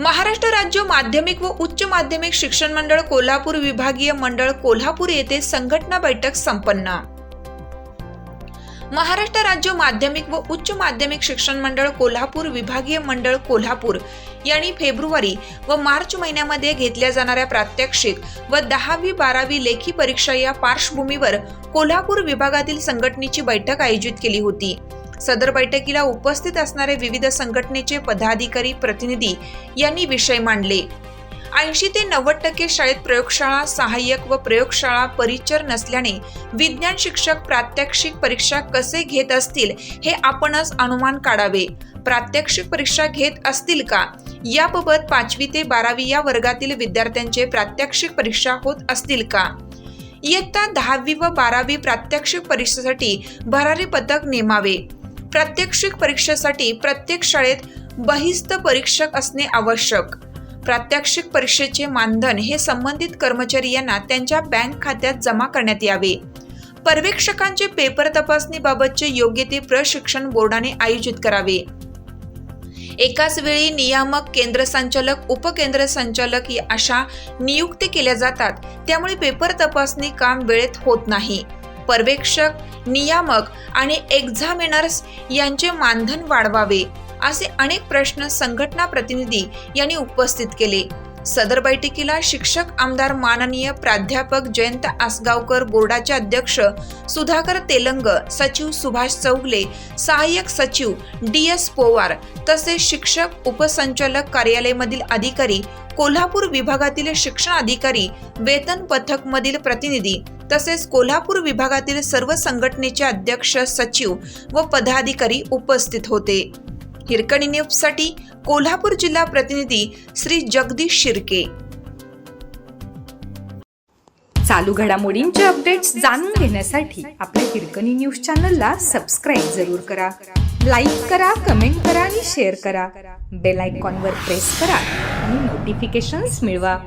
महाराष्ट्र राज्य माध्यमिक व उच्च माध्यमिक शिक्षण मंडळ कोल्हापूर विभागीय मंडळ कोल्हापूर येथे संघटना बैठक संपन्न. महाराष्ट्र राज्य माध्यमिक व उच्च माध्यमिक शिक्षण मंडळ कोल्हापूर विभागीय मंडळ कोल्हापूर यांनी फेब्रुवारी व मार्च महिन्यामध्ये घेतल्या जाणाऱ्या प्रात्यक्षिक व दहावी बारावी लेखी परीक्षा या पार्श्वभूमीवर कोल्हापूर विभागातील संघटनेची बैठक आयोजित केली होती. सदर बैठकीला उपस्थित असणारे विविध संघटनेचे पदाधिकारी प्रतिनिधी यांनी विषय मांडले. ऐंशी ते नव्वद टक्के शाळेत प्रयोगशाळा सहाय्यक व प्रयोगशाळा परिचर नसल्याने विज्ञान शिक्षक प्रात्यक्षिक परीक्षा कसे घेत असतील हे आपणच अनुमान काढावे. प्रात्यक्षिक परीक्षा घेत असतील का? याबाबत पाचवी ते बारावी या वर्गातील विद्यार्थ्यांचे प्रात्यक्षिक परीक्षा होत असतील का? इयत्ता दहावी व बारावी प्रात्यक्षिक परीक्षेसाठी भरारी पथक नेमावे. प्रात्यक्षिक परीक्षेसाठी प्रत्येक शाळेत बहिस्त परीक्षक असणे आवश्यक. प्रात्यक्षिक परीक्षेचे मानधन हे संबंधित कर्मचारी यांना त्यांच्या बँक खात्यात जमा करण्यात यावे. पर्यवेक्षकांचे पेपर तपासणीबाबतचे योग्य ते प्रशिक्षण बोर्डाने आयोजित करावे. एकाच वेळी नियामक केंद्र संचालक उपकेंद्र संचालक या अशा नियुक्ती केल्या जातात. त्यामुळे पेपर तपासणी काम वेळेत होत नाही. पर्यवेक्षक नियामक आणि एक्झामिनर्स यांचे मानधन वाढवावे. असे अनेक प्रश्न संघटना प्रतिनिधी यांनी उपस्थित केले. सदर बैठकीला शिक्षक आमदार माननीय प्राध्यापक जयंत आसगावकर बोर्डाचे अध्यक्ष सुधाकर तेलंग सचिव सुभाष चौगले सहाय्यक सचिव डी एस पोवार तसेच शिक्षक उपसंचालक कार्यालयमधील अधिकारी कोल्हापूर विभागातील शिक्षण अधिकारी वेतन पथक मधील प्रतिनिधी तसेच कोल्हापूर विभागातील सर्व संघटनेचे अध्यक्ष सचिव व पदाधिकारी उपस्थित होते. हिरकणी न्यूजसाठी कोल्हापूर जिल्हा प्रतिनिधी श्री जगदीश शिर्के. चालू घडामोडींचे अपडेट्स जाणून घेण्यासाठी आपल्या हिरकणी न्यूज चॅनलला सबस्क्राईब जरूर करा. लाईक करा कमेंट करा आणि शेअर करा. बेल आयकॉनवर प्रेस करा आणि नोटिफिकेशन्स मिळवा.